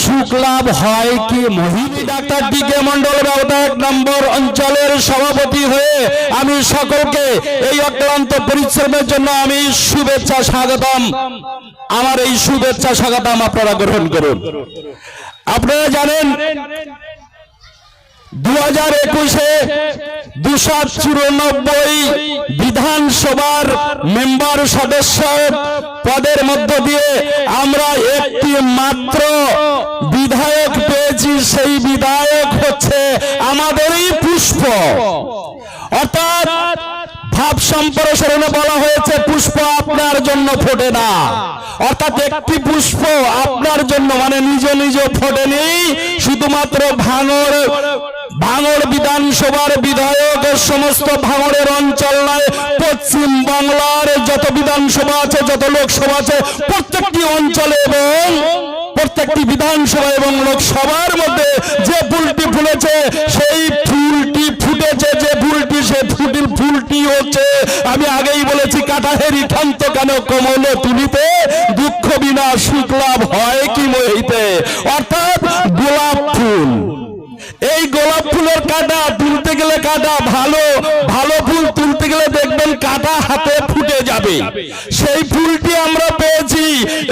সুখ লাভ হয় কি মহিনী ডাক্তার ডিকে মন্ডল ব্যবতা এক নম্বর অঞ্চলের সভাপতি হয়ে আমি সকলকে এই অক্লান্ত পরিশ্রমের জন্য আমি শুভেচ্ছা স্বাগতম। আমার এই শুভেচ্ছা স্বাগতম আপনারা গ্রহণ করুন। আপনারা জানেন দু একুশে দুশো চুরানব্বই বিধানসভার মেম্বার সদস্য পদের মধ্য দিয়ে আমরা একটি মাত্র বিধায়ক পেয়েছি, সেই বিধায়ক হচ্ছে আমাদেরই পুষ্প। অর্থাৎ ভাব সম্প্রসারণে বলা হয়েছে, পুষ্প আপনার জন্য ফোটে না। অর্থাৎ একটি পুষ্প আপনার জন্য মানে নিজ নিজ ফোটেনি শুধুমাত্র ভাঙর ভাঙড় বিধানসভার বিধায়ক, সমস্ত ভাঙড়ের অঞ্চল নয়, পশ্চিম বাংলার যত বিধানসভা আছে, যত লোকসভা আছে, প্রত্যেকটি অঞ্চলে এবং প্রত্যেকটি বিধানসভা এবং লোকসভার মধ্যে যে ফুলটি ফুলেছে, সেই ফুলটি ফুটেছে, যে ফুলটি, সে ফুটির ফুলটি হচ্ছে, আমি আগেই বলেছি, কাটাহেরি খান্ত কেন কমল তুলিতে? দুঃখ বিনা সুখ লাভ হয় কি মহিতে? অর্থাৎ ফুলের কাটা, তুলতে গেলে কাটা, ভালো ভালো ফুল তুলতে গেলে দেখবেন কাটা হাতে ফুটে যাবে। সেই ফুলটি আমরা পেয়েছি।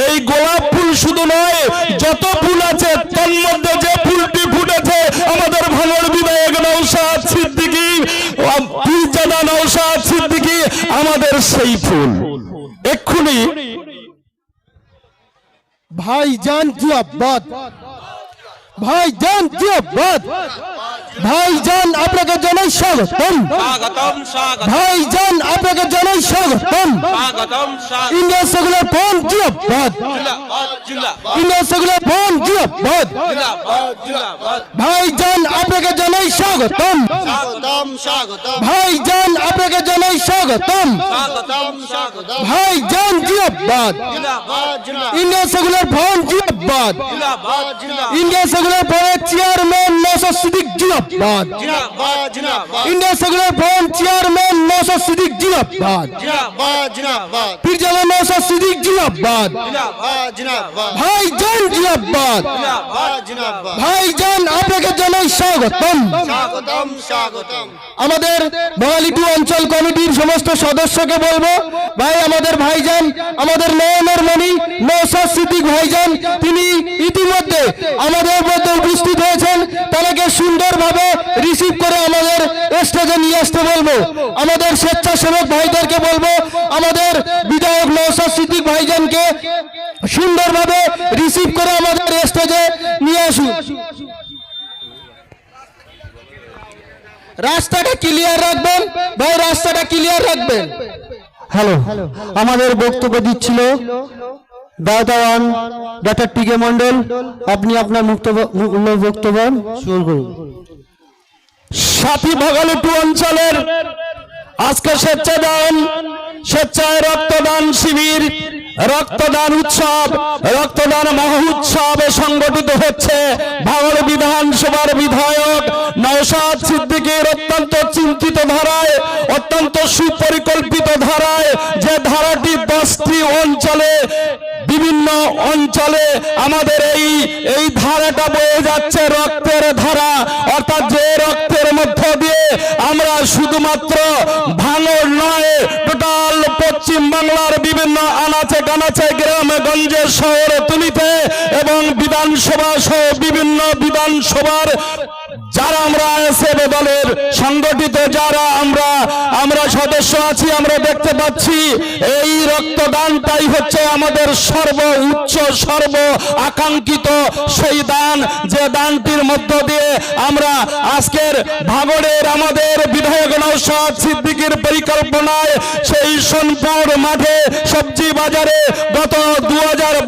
এই গোলাপ ফুল শুধু নয়, যত ফুল আছে, তার মধ্যে যে ফুলটি ফুটেছে, আমাদের ভাঙড় বিধায়ক নৌসাদ সিদ্দিকি পীরজাদা নৌসাদ সিদ্দিকি, আমাদের সেই ফুল। এক্ষুনি ভাইজান জিয়াবাদ ভাইজান জিয়াবাদ ভাইজান আপনাকে জানাই স্বাগতম ভাইজান আপনাকে জানাই স্বাগতম ইন্ডিয়া সেগুলার ফোন জিয়াবাদ ইন্ডিয়া সেগুলার ফোন জিয়াবাদ ভাইজান আপনাকে জানাই স্বাগতম ভাইজান আপনাকে জানাই স্বাগতম ভাইজান জিয়াবাদ ইন্ডিয়া সেগুলার ফোন জিয়াবাদ India chairman Nasar Siddique জিয়াবাদ India secular front chairman Nasar Siddique জিয়াবাদ Pirzada Nasar Siddique জিয়াবাদ জিন্দাবাদ ভাইজান জিয়াবাদ জিন্দাবাদ ভাইজান আপনাকে জানাই স্বাগতম। আমাদের বাঙালিটু অঞ্চল কমিটির সমস্ত সদস্যকে বলব ভাই আমাদের ভাইজান আমাদের নয়নের মণি নৌসাদ সিদ্দিক ভাইজান তিনি ইতিমধ্যে আমাদের মধ্যে উপস্থিত হয়েছেন। সুন্দরভাবে রিসিভ করে আমাদের স্টেজে নিয়ে আসতে বলব। আমাদের স্বেচ্ছাসেবক ভাইদেরকে বলব আমাদের বিধায়ক নৌসাদ সিদ্দিক ভাইজানকে সুন্দরভাবে রিসিভ করে আমাদের স্টেজে নিয়ে আসুন। রাস্তাটা ক্লিয়ার রাখবেন? ভাই রাস্তাটা ক্লিয়ার রাখবেন? হ্যালো আমাদের বক্তব্য দিচ্ছিল দাওয়ান ডাক্তার টিকে মন্ডল আপনি আপনার মূল্য বক্তব্য শুরু করুন। সাথী ভগালুটু অঞ্চলের আজকে স্বেচ্ছাদান, স্বেচ্ছায় রক্তদান শিবির, রক্তদান উৎসব, রক্তদান মহোৎসব সংগঠিত হচ্ছে ভাঙড় বিধানসভার বিধায়ক নওশাদ সিদ্দিকের অত্যন্ত চিন্তিত ধারায়, অত্যন্ত সুপরিকল্পিত ধারায় যে ধারাটি দশটি অঞ্চলে বিভিন্ন অঞ্চলে আমাদের এই এই ধারাটা বয়ে যাচ্ছে রক্তের ধারা। অর্থাৎ যে রক্তের মধ্য দিয়ে আমরা শুধুমাত্র ভাঙর নয়, টোটাল পশ্চিম বাংলার বিভিন্ন আনাচে কানাচে গ্রামে গঞ্জে শহরে তুলিতে এবং বিধানসভা সহ বিভিন্ন বিধানসভার যারা আমরা এসএফ দলের সংগঠিত, যারা আমরা আমরা সদস্য আছি, আমরা দেখতে পাচ্ছি এই রক্তদানটাই হচ্ছে আমাদের সর্ব উচ্চ, সর্ব আকাঙ্ক্ষিত সেই দান, যে দানটির মধ্য দিয়ে আমরা আজকের ভাগড়ের আমাদের বিধায়ক নৌসাদ সিদ্দিকের পরিকল্পনায় সেই সোনপুর মাঠে সবজি বাজারে গত দু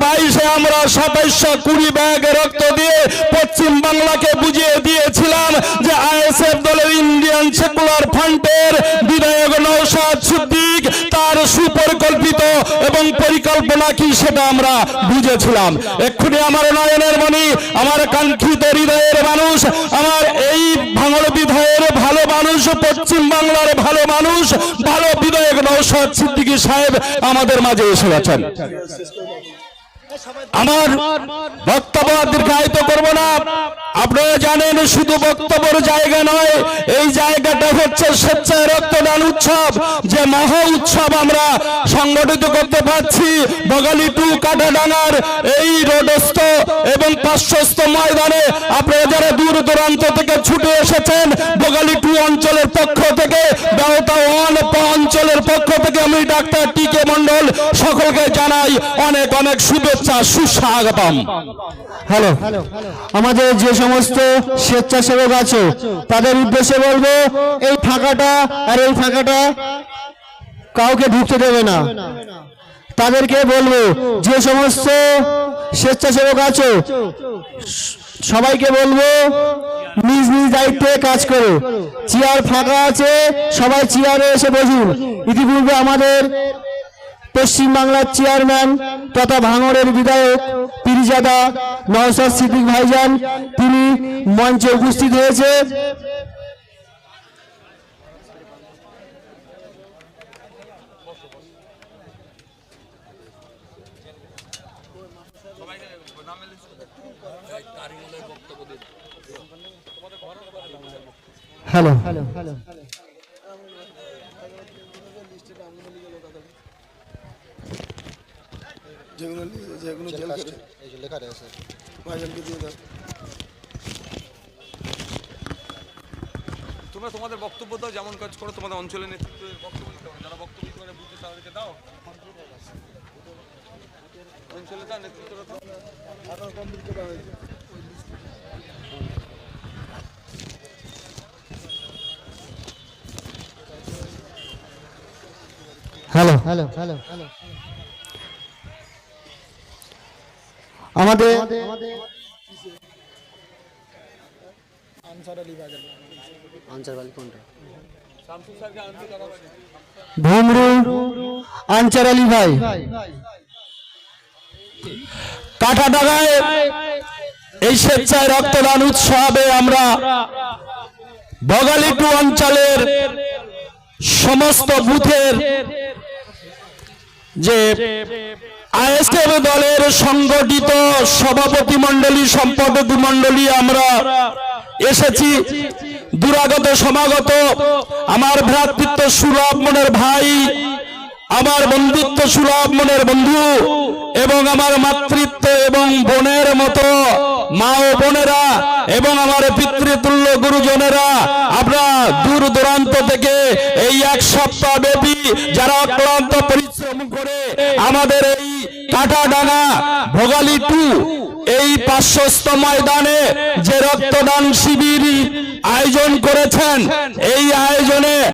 বাইশে আমরা সাতাইশশো কুড়ি ব্যাগ রক্ত দিয়ে পশ্চিম বাংলাকে বুঝিয়ে দিয়েছিলাম। যে আইএসএফ দলের ইন্ডিয়ান সেকুলার ফ্রন্টের বিধায়ক নৌসাদ সিদ্দিক তার সুপরিকল্পিত এবং পরিকল্পনা কি সেটা আমরা বুঝেছিলাম। এক্ষুনি আমার নয়নের মণি, আমার কাঙ্ক্ষিত হৃদয়ের মানুষ, আমার এই ভাঙড় বিধায়ের ভালো মানুষ, পশ্চিম বাংলার ভালো মানুষ, ভালো বিধায়ক নৌসাদ সিদ্দিকী সাহেব আমাদের মাঝে এসে গেছেন আমার বক্তব্য দীর্ঘায়িত করব না। আপনারা জানেন শুধু বক্তব্যের জায়গা নয়, এই জায়গাটা হচ্ছে স্বেচ্ছায় রক্তদান উৎসব। যে মহা উৎসব আমরা সংগঠিত করতে পারছি, বগালি টু কাটাডাঙ্গার এই রোডস্থ এবং পার্শ্বস্থ ময়দানে। আপনারা যারা দূর দূরান্ত থেকে ছুটে এসেছেন, বগালি টু অঞ্চলের পক্ষ থেকে অঞ্চলের পক্ষ থেকে আমি ডাক্তার টি কে মন্ডল সকলকে জানাই অনেক অনেক শুভেচ্ছা সুস্বাগতম। হ্যালো আমাদের যে সমস্ত স্বেচ্ছাসেবক আছে তাদের উদ্দেশ্যে বলব এই ফাঁকাটা আর এই ফাঁকাটা কাউকে ঢুকতে দেবে না। তাদেরকে বলব যে সমস্ত স্বেচ্ছাসেবক আছে সবাইকে বলব, নিজ নিজ দায়িত্বে কাজ করো। চেয়ার ফাঁকা আছে, সবাই চেয়ারে এসে বসুন। ইতিপূর্বে আমাদের পশ্চিমবাংলার চেয়ারম্যান তথা ভাঙড়ের বিধায়ক পিরিজাদা নওসাদ সিদ্দিক ভাইজান, তিনি মঞ্চে উপস্থিত হয়েছে। হ্যালো যেগুলো যেগুলো জেল খেটে এই যে লেখা রয়েছে ভাইজানকে দিয়ে দাও তোমরা তোমাদের বক্তব্য দাও যেমন কাজ করো তোমাদের অঞ্চলের নেতৃত্বের বক্তব্য যারা বক্তব্য দিতে পারে বুঝতে তাদেরকে দাও। অঞ্চলে দাও নেতৃত্বরা হ্যালো। Hello hello. আমাদের ভুমরু আলী ভাই। এই স্বেচ্ছায় রক্তদান উৎসবে আমরা বগালি টু অঞ্চলের সমস্ত বুথের যে আইএসএফ দলের সংগঠিত সভাপতি মণ্ডলী, সম্পাদক মণ্ডলী আমরা এসেছি। দুরাগত, সমাগত। আমার ভ্রাতৃত্ব সুলভ মনের ভাই, আমার বন্ধুত্ব সুলভ মনের বন্ধু এবং আমার মাতৃত্ব এবং বোনের মতো মা ও বোনেরা এবং আমার পিতৃতুল্য গুরুজনেরা, আমরা দূর দূরান্ত থেকে এই এক সপ্তাহ ব্যাপী যারা অক্লান্ত পরিশ্রম করে আমাদের এই কাটাডাঙ্গা ভোগালী টু এই পার্শ্বস্থ ময়দানে যে রক্তদান শিবির আয়োজন করেছেন